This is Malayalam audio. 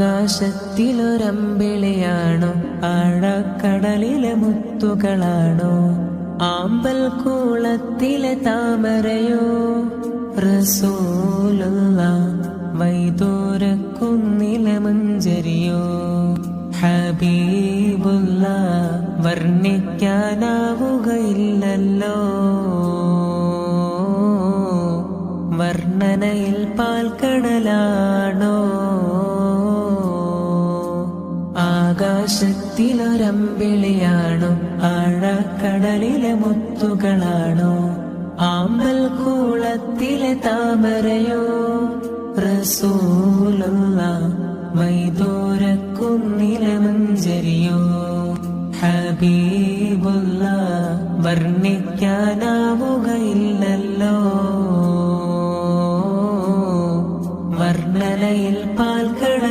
ആകാശത്തിലൊരമ്പിളിയാണോ? ആഴക്കടലിലെ മുത്തുകളാണോ? ആമ്പൽ കൂളത്തിലെ താമരയോ? റസൂലുള്ള വൈദൂരക്കുന്നിലെ മഞ്ചരിയോ? ഹബീബുള്ള വർണിക്കാനാവുകയില്ലല്ലോ. വർണനയിൽ പാൽക്കടലാണോ ആകാശത്തിലൊരമ്പിളിയാണോ? ആഴക്കടലിലെ മുത്തുകളാണോ? ആമ്പൽ കൂളത്തിലെ താമരയോ? റസൂലുള്ള മൈദൂരക്കുന്നിലെ മഞ്ചരിയോ? ഹബീബുള്ള വർണിക്കാനാവുകയില്ലല്ലോ. വർണനയിൽ പാൽക്കട